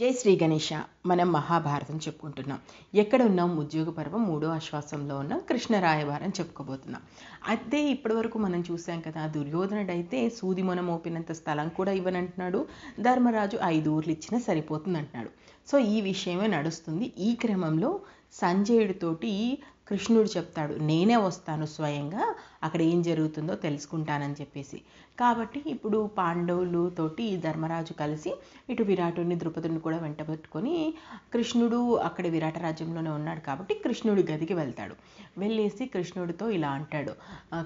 జై శ్రీ గణేష మనం మహాభారతం చెప్పుకుంటున్నాం. ఎక్కడ ఉన్నాం? ఉద్యోగ పర్వం మూడో ఆశ్వాసంలో ఉన్న. కృష్ణ రాయబారం చెప్పుకోబోతున్నాం. అయితే ఇప్పటివరకు మనం చూసాం కదా దుర్యోధనుడైతే సూది మొన మోపినంత స్థలం కూడా ఇవ్వనంటున్నాడు. ధర్మరాజు ఐదు ఊర్లు ఇచ్చినా సరిపోతుంది అంటున్నాడు సో ఈ విషయమే నడుస్తుంది. ఈ క్రమంలో సంజయుడితోటి కృష్ణుడు చెప్తాడు నేనే వస్తాను స్వయంగా అక్కడ ఏం జరుగుతుందో తెలుసుకుంటానని చెప్పేసి. కాబట్టి ఇప్పుడు పాండవులు తోటి ధర్మరాజు కలిసి ఇటు విరాటుని ద్రుపదుని కూడా వెంటబెట్టుకొని కృష్ణుడు అక్కడ విరాట రాజ్యంలోనే ఉన్నాడు కాబట్టి కృష్ణుడి గదికి వెళ్తాడు. వెళ్ళేసి కృష్ణుడితో ఇలా అంటాడు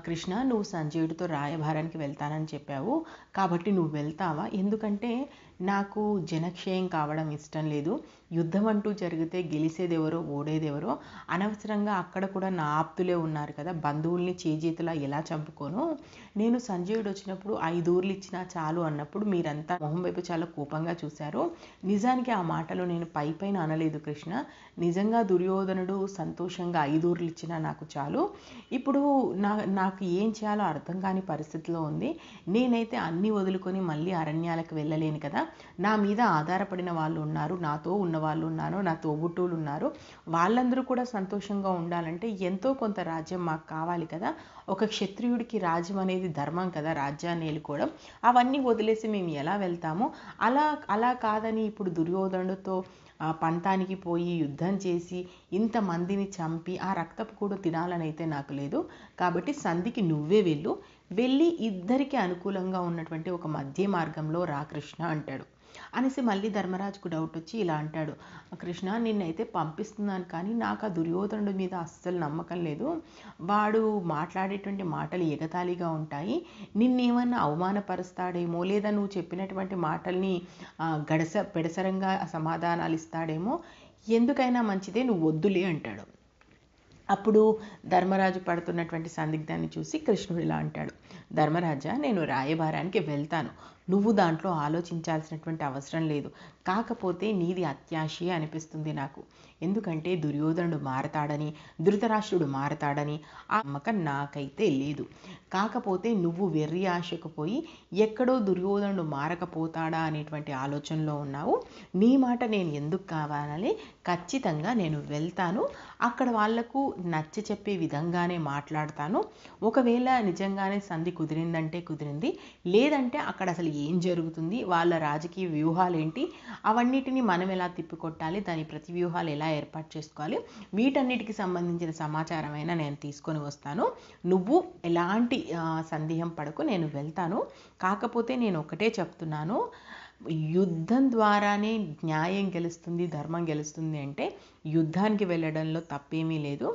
కృష్ణ నువ్వు సంజయుడితో రాయభారానికి వెళ్తానని చెప్పావు కాబట్టి నువ్వు వెళ్తావా? ఎందుకంటే నాకు జనక్షయం కావడం ఇష్టం లేదు. యుద్ధం అంటూ జరిగితే గెలిసేదెవరో ఓడేదెవరో అనవసరంగా అక్కడ కూడా నా ఆప్తులే ఉన్నారు కదా బంధువుల్ని చేజేతులా ఎలా చంపుకోను? నేను సంజయుడు వచ్చినప్పుడు ఐదూర్లు ఇచ్చినా చాలు అన్నప్పుడు మీరంతా మొహం వైపు చాలా కోపంగా చూశారు. నిజానికి ఆ మాటలు నేను పై పైన అనలేదు కృష్ణ. నిజంగా దుర్యోధనుడు సంతోషంగా ఐదూర్లు ఇచ్చినా నాకు చాలు. ఇప్పుడు నా నాకు ఏం చేయాలో అర్థం కాని పరిస్థితిలో ఉంది. నేనైతే అన్నీ వదులుకొని మళ్ళీ అరణ్యాలకు వెళ్ళలేను కదా. నా మీద ఆధారపడిన వాళ్ళు ఉన్నారు. నాతో ఉన్న వాళ్ళు ఉన్నారు నా తోబుట్టువులు ఉన్నారు వాళ్ళందరూ కూడా సంతోషంగా ఉండాలంటే ఎంతో కొంత రాజ్యం మాకు కావాలి కదా. ఒక క్షత్రియుడికి రాజ్యం అనేది ధర్మం కదా రాజ్యాన్ని ఏలుకోవడం. అవన్నీ వదిలేసి మేము ఎలా వెళ్తామో? అలా అలా కాదని ఇప్పుడు దుర్యోధనుడితో ఆ పంతానికి పోయి యుద్ధం చేసి ఇంతమందిని చంపి ఆ రక్తపు కూడా తినాలని అయితే నాకు లేదు. కాబట్టి సంధికి నువ్వే వెళ్ళు. వెళ్ళి ఇద్దరికి అనుకూలంగా ఉన్నటువంటి ఒక మధ్య మార్గంలో రాకృష్ణ అంటాడు. అనేసి మళ్ళీ ధర్మరాజుకు డౌట్ వచ్చి ఇలా అంటాడు. కృష్ణ నిన్నైతే పంపిస్తున్నాను కానీ నాకు ఆ దుర్యోధనుడి మీద అస్సలు నమ్మకం లేదు. వాడు మాట్లాడేటువంటి మాటలు ఎగతాళిగా ఉంటాయి. నిన్నేమన్నా అవమానపరుస్తాడేమో లేదా నువ్వు చెప్పినటువంటి మాటల్ని గడస పెడసరంగా సమాధానాలు ఇస్తాడేమో ఎందుకైనా మంచిదే నువ్వు వద్దులే అంటాడు. అప్పుడు ధర్మరాజు పడుతున్నటువంటి సందిగ్ధాన్ని చూసి కృష్ణుడు ఇలా అంటాడు. ధర్మరాజా నేను రాయబారానికి వెళ్తాను. నువ్వు దాంట్లో ఆలోచించాల్సినటువంటి అవసరం లేదు. కాకపోతే నీది అత్యాశే అనిపిస్తుంది నాకు. ఎందుకంటే దుర్యోధనుడు మారతాడని ధృతరాష్ట్రుడు మారతాడని ఆ నమ్మకం నాకైతే లేదు. కాకపోతే నువ్వు వెర్రి ఆశకు పోయి ఎక్కడో దుర్యోధనుడు మారకపోతాడా అనేటువంటి ఆలోచనలో ఉన్నావు. నీ మాట నేను ఎందుకు కావాలని ఖచ్చితంగా నేను వెళ్తాను. అక్కడ వాళ్ళకు నచ్చ చెప్పే విధంగానే మాట్లాడతాను. ఒకవేళ నిజంగానే సంధి కుదిరిందంటే కుదిరింది. లేదంటే అక్కడ అసలు ఏం జరుగుతుంది వాళ్ళ రాజకీయ వ్యూహాలు ఏంటి అవన్నిటిని మనం ఎలా తిప్పికొట్టాలి దాని ప్రతి వ్యూహాలు ఎలా ఏర్పాటు చేసుకోవాలి వీటన్నిటికి సంబంధించిన సమాచారం అయినా నేను తీసుకొని వస్తాను. నువ్వు ఎలాంటి సందేహం పడకు నేను వెళ్తాను. కాకపోతే నేను ఒకటే చెప్తున్నాను యుద్ధం ద్వారానే న్యాయం గెలుస్తుంది ధర్మం గెలుస్తుంది అంటే యుద్ధానికి వెళ్ళడంలో తప్పేమీ లేదు.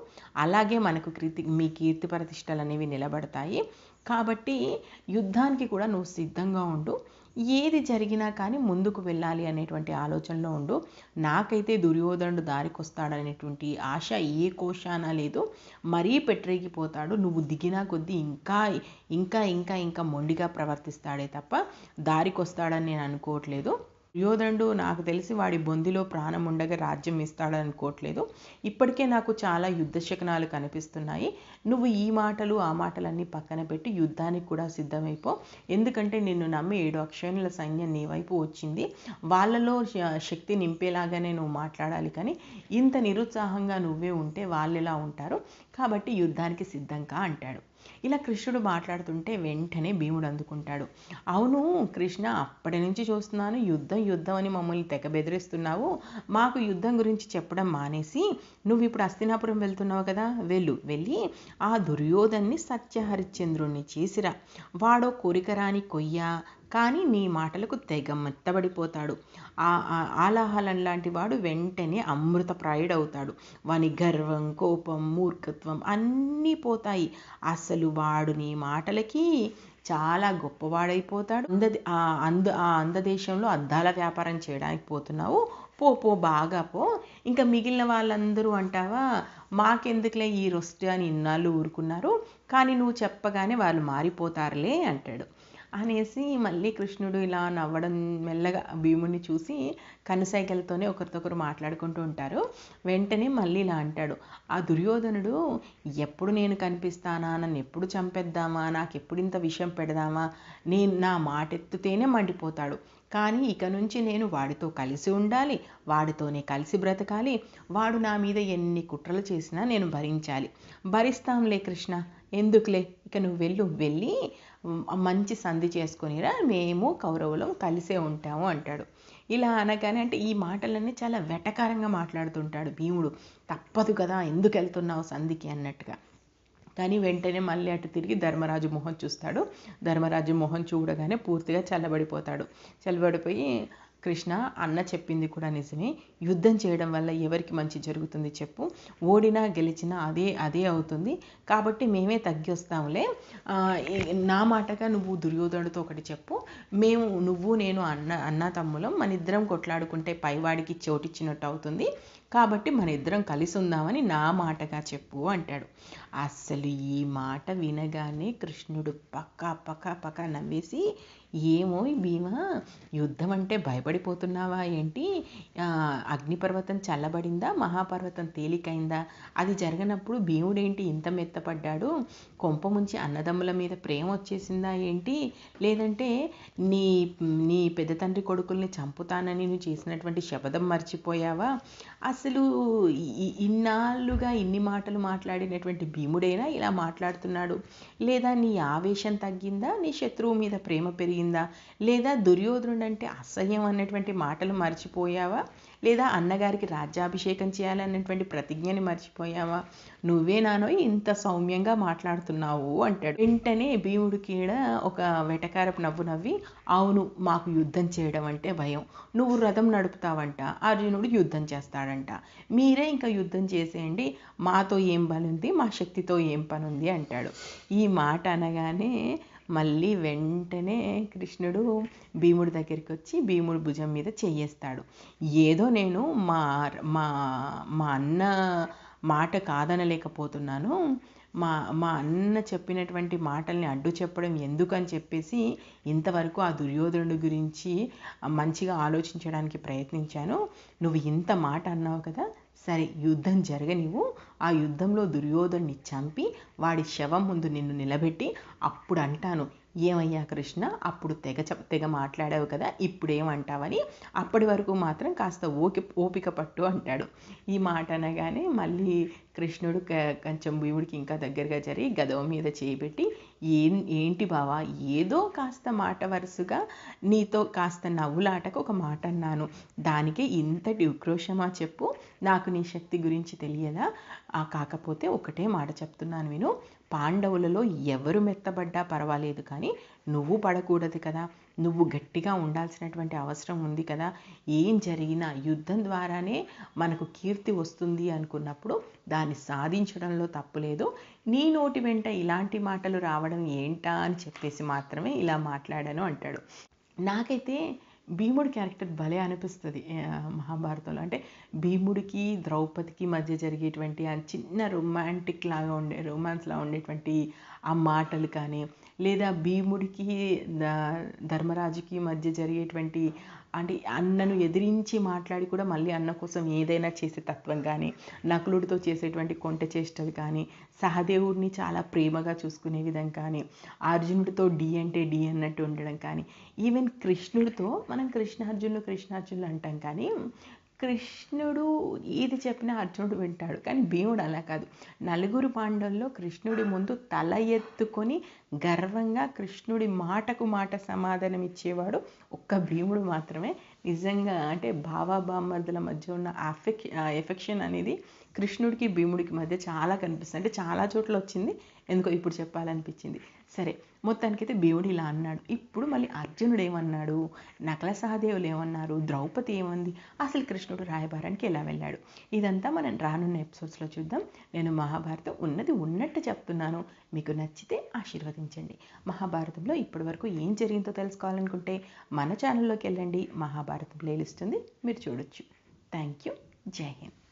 అలాగే మనకు కీర్తి మీ కీర్తి ప్రతిష్టలు అనేవి నిలబడతాయి. కాబట్టి యుద్ధానికి కూడా నువ్వు సిద్ధంగా ఉండు. ఏది జరిగినా కానీ ముందుకు వెళ్ళాలి అనేటువంటి ఆలోచనలో ఉండు. నాకైతే దుర్యోధనుడు దారికి వస్తాడనేటువంటి ఆశ ఏ కోశాన లేదు. మరీ పెట్టరేగిపోతాడు. నువ్వు దిగినా కొద్దీ ఇంకా ఇంకా ఇంకా ఇంకా మొండిగా ప్రవర్తిస్తాడే తప్ప దారికి వస్తాడని నేను అనుకోవట్లేదు. దుర్యోధనుడు నాకు తెలిసి వాడి బొందిలో ప్రాణం ఉండగా రాజ్యం ఇస్తాడని అనుకోవట్లేదు. ఇప్పటికే నాకు చాలా యుద్ధ శకనాలు కనిపిస్తున్నాయి. నువ్వు ఈ మాటలు ఆ మాటలన్నీ పక్కన పెట్టి యుద్ధానికి కూడా సిద్ధమైపో. ఎందుకంటే నిన్ను నమ్మి ఏడు అక్షయనుల సైన్యం నీ వైపు వచ్చింది. వాళ్ళలో శక్తి నింపేలాగానే నువ్వు మాట్లాడాలి కానీ ఇంత నిరుత్సాహంగా నువ్వే ఉంటే వాళ్ళు ఎలా ఉంటారు? కాబట్టి యుద్ధానికి సిద్ధంగా అంటాడు. ఇలా కృష్ణుడు మాట్లాడుతుంటే వెంటనే భీముడు అందుకుంటాడు. అవును కృష్ణ అప్పటి నుంచి చూస్తున్నాను యుద్ధం యుద్ధం అని మమ్మల్ని తెగ బెదిరిస్తున్నావు మాకు యుద్ధం గురించి చెప్పడం మానేసి నువ్వు ఇప్పుడు అస్తినాపురం వెళ్తున్నావు కదా? వెళ్ళు వెళ్ళి ఆ దుర్యోధన్ని సత్యహరిశ్చంద్రుణ్ణి చేసిరా. వాడో కోరికరాని కొయ్య కానీ నీ మాటలకు తెగ మెత్తబడిపోతాడు. ఆ ఆలాహలం లాంటి వాడు వెంటనే అమృతప్రాయుడవుతాడు వాని గర్వం కోపం మూర్ఖత్వం అన్నీ పోతాయి. అసలు వాడు నీ మాటలకి చాలా గొప్పవాడైపోతాడు. అంద ఆ అంద ఆ అందదేశంలో అద్దాల వ్యాపారం చేయడానికి పోతున్నావు. పో పో బాగా పో. ఇంకా మిగిలిన వాళ్ళందరూ అంటావా మాకెందుకులే ఈ రొస్ట్ అని ఇన్నాళ్ళు ఊరుకున్నారు. కానీ నువ్వు చెప్పగానే వాళ్ళు మారిపోతారులే అంటాడు. అనేసి మళ్ళీ కృష్ణుడు ఇలా నవ్వడం మెల్లగా భీముడిని చూసి కనుసైగలతోనే ఒకరితొకరు మాట్లాడుకుంటూ ఉంటారు. వెంటనే మళ్ళీ ఇలా అంటాడు ఆ దుర్యోధనుడు ఎప్పుడు నేను కనిపిస్తానా? నన్ను ఎప్పుడు చంపేద్దామా? నాకు ఎప్పుడు ఇంత విషయం పెడదామా? నేను నా మాట ఎత్తుతేనే మండిపోతాడు. కానీ ఇక నుంచి నేను వాడితో కలిసి ఉండాలి వాడితోనే కలిసి బ్రతకాలి వాడు నా మీద ఎన్ని కుట్రలు చేసినా నేను భరించాలి. భరిస్తాంలే కృష్ణ ఎందుకులే? ఇక నువ్వు వెళ్ళు వెళ్ళి మంచి సంధి చేసుకునిరా మేము కౌరవులం కలిసే ఉంటాము అంటాడు. ఇలా అనగానే అంటే ఈ మాటలన్నీ చాలా వెటకారంగా మాట్లాడుతుంటాడు భీముడు. తప్పదు కదా ఎందుకు వెళ్తున్నావు సంధికి అన్నట్టుగా. కానీ వెంటనే మళ్ళీ అటు తిరిగి ధర్మరాజు మొహం చూస్తాడు. ధర్మరాజు మొహం చూడగానే పూర్తిగా చల్లబడిపోతాడు. చల్లబడిపోయి కృష్ణ అన్న చెప్పింది కూడా నిజమే. యుద్ధం చేయడం వల్ల ఎవరికి మంచి జరుగుతుంది చెప్పు. ఓడినా గెలిచినా అదే అదే అవుతుంది. కాబట్టి మేమే తగ్గి వస్తాంలే. నా మాటగా నువ్వు దుర్యోధనుడితో ఒకటి చెప్పు. మేము నువ్వు నేను అన్న అన్న తమ్ములం మన ఇద్దరం కొట్లాడుకుంటే పైవాడికి చోటిచ్చినట్టు అవుతుంది. కాబట్టి మన ఇద్దరం కలిసి ఉందామని నా మాటగా చెప్పు అంటాడు. అస్సలు ఈ మాట వినగానే కృష్ణుడు పక్క పక్క పక్క నవ్వేసి ఏమో భీమా? యుద్ధం అంటే భయపడిపోతున్నావా ఏంటి? అగ్నిపర్వతం చల్లబడిందా? మహాపర్వతం తేలికైందా? అది జరగనప్పుడు భీముడేంటి ఇంత మెత్తపడ్డాడు? కొంప ముంచి అన్నదమ్ముల మీద ప్రేమ వచ్చేసిందా ఏంటి? లేదంటే నీ నీ పెద్ద తండ్రి కొడుకుల్ని చంపుతానని నువ్వు చేసినటువంటి శపథం మర్చిపోయావా? అసలు ఇన్నాళ్ళుగా ఇన్ని మాటలు మాట్లాడినటువంటి భీముడైనా ఇలా మాట్లాడుతున్నాడు? లేదా నీ ఆవేశం తగ్గిందా? నీ శత్రువు మీద ప్రేమ పెరిగిందా? లేదా దుర్యోధనుడు అంటే అసహ్యం అన్నటువంటి మాటలు మర్చిపోయావా? లేదా అన్నగారికి రాజ్యాభిషేకం చేయాలన్నటువంటి ప్రతిజ్ఞని మర్చిపోయావా? నువ్వే నానో ఇంత సౌమ్యంగా మాట్లాడుతున్నావు అంటాడు. వెంటనే భీముడి కీడ ఒక వెటకారపు నవ్వు నవ్వి అవును మాకు యుద్ధం చేయడం అంటే భయం. నువ్వు రథం నడుపుతావంట. అర్జునుడు యుద్ధం చేస్తాడంట. మీరే ఇంకా యుద్ధం చేసేయండి. మాతో ఏం పని ఉంది మా శక్తితో ఏం పని ఉంది అంటాడు. ఈ మాట అనగానే మళ్ళీ వెంటనే కృష్ణుడు భీముడి దగ్గరికి వచ్చి భీముడి భుజం మీద చెయ్యేస్తాడు ఏదో నేను మా మా మా అన్న మాట కాదనలేకపోతున్నాను. మా మా అన్న చెప్పినటువంటి మాటల్ని అడ్డు చెప్పడం ఎందుకని చెప్పేసి ఇంతవరకు ఆ దుర్యోధనుడి గురించి మంచిగా ఆలోచించడానికి ప్రయత్నించాను. నువ్వు ఇంత మాట అన్నావు కదా సరే యుద్ధం జరగనివ్వు ఆ యుద్ధంలో దుర్యోధన్ని చంపి వాడి శవం ముందు నిన్ను నిలబెట్టి అప్పుడు అంటాను ఏమయ్యా కృష్ణ? అప్పుడు తెగ చెప్ తెగ మాట్లాడావు కదా ఇప్పుడేమంటావని అప్పటి వరకు మాత్రం కాస్త ఓకి ఓపిక పట్టు అంటాడు. ఈ మాట అనగానే మళ్ళీ కృష్ణుడు కొంచెం భీముడికి ఇంకా దగ్గరగా జరిగి గదవ మీద చేయిబెట్టి ఏం ఏంటి బావా ఏదో కాస్త మాట వరుసగా నీతో కాస్త నవ్వులాటకు ఒక మాట అన్నాను. దానికి ఇంతటి ఉక్రోషమా చెప్పు. నాకు నీ శక్తి గురించి తెలియదా? ఆ కాకపోతే ఒకటే మాట చెప్తున్నాను విను. పాండవులలో ఎవరు మెత్తబడ్డా పర్వాలేదు కానీ నువ్వు పడకూడదు కదా. నువ్వు గట్టిగా ఉండాల్సినటువంటి అవసరం ఉంది కదా. ఏం జరిగినా యుద్ధం ద్వారానే మనకు కీర్తి వస్తుంది అనుకున్నప్పుడు దాన్ని సాధించడంలో తప్పులేదు నీ నోటి వెంట ఇలాంటి మాటలు రావడం ఏంటా అని చెప్పేసి మాత్రమే ఇలా మాట్లాడాను అంటాడు. నాకైతే భీముడి క్యారెక్టర్ భలే అనిపిస్తుంది మహాభారతంలో. అంటే భీముడికి ద్రౌపదికి మధ్య జరిగేటువంటి ఆ చిన్న రొమాంటిక్ లాగా ఉండే రొమాన్స్లా ఉండేటువంటి ఆ మాటలు కానీ లేదా భీముడికి ధర్మరాజుకి మధ్య జరిగేటువంటి అంటే అన్నను ఎదిరించి మాట్లాడి కూడా మళ్ళీ అన్న కోసం ఏదైనా చేసే తత్వం కానీ నకులుడితో చేసేటువంటి కొంట చేష్టలు కానీ సహదేవుడిని చాలా ప్రేమగా చూసుకునే విధం కానీ అర్జునుడితో డి అంటే డి అన్నట్టు ఉండడం కానీ ఈవెన్ కృష్ణుడితో మనం కృష్ణార్జునులు కృష్ణార్జునులు అంటాం కానీ కృష్ణుడు ఏది చెప్పినా అర్జునుడు వింటాడు. కానీ భీముడు అలా కాదు. నలుగురు పాండవుల్లో కృష్ణుడి ముందు తల ఎత్తుకొని గర్వంగా కృష్ణుడి మాటకు మాట సమాధానం ఇచ్చేవాడు ఒక్క భీముడు మాత్రమే. నిజంగా అంటే భావాబామర్దుల మధ్య ఉన్న అఫెక్ ఎఫెక్షన్ అనేది కృష్ణుడికి భీముడికి మధ్య చాలా కనిపిస్తుంది. అంటే చాలా చోట్ల వచ్చింది. ఎందుకో ఇప్పుడు చెప్పాలనిపించింది. సరే మొత్తానికైతే భీముడు ఇలా అన్నాడు. ఇప్పుడు మళ్ళీ అర్జునుడు ఏమన్నాడు? నకల సహదేవులు ఏమన్నారు? ద్రౌపది ఏమంది? అసలు కృష్ణుడు రాయబారానికి ఎలా వెళ్ళాడు? ఇదంతా మనం రానున్న ఎపిసోడ్స్లో చూద్దాం. నేను మహాభారతం ఉన్నది ఉన్నట్టు చెప్తున్నాను. మీకు నచ్చితే ఆశీర్వదించండి. మహాభారతంలో ఇప్పటివరకు ఏం జరిగిందో తెలుసుకోవాలనుకుంటే మన ఛానల్లోకి వెళ్ళండి. మహాభారతం ప్లేలిస్ట్ ఉంది. మీరు చూడొచ్చు. థ్యాంక్ యూ జై హింద్.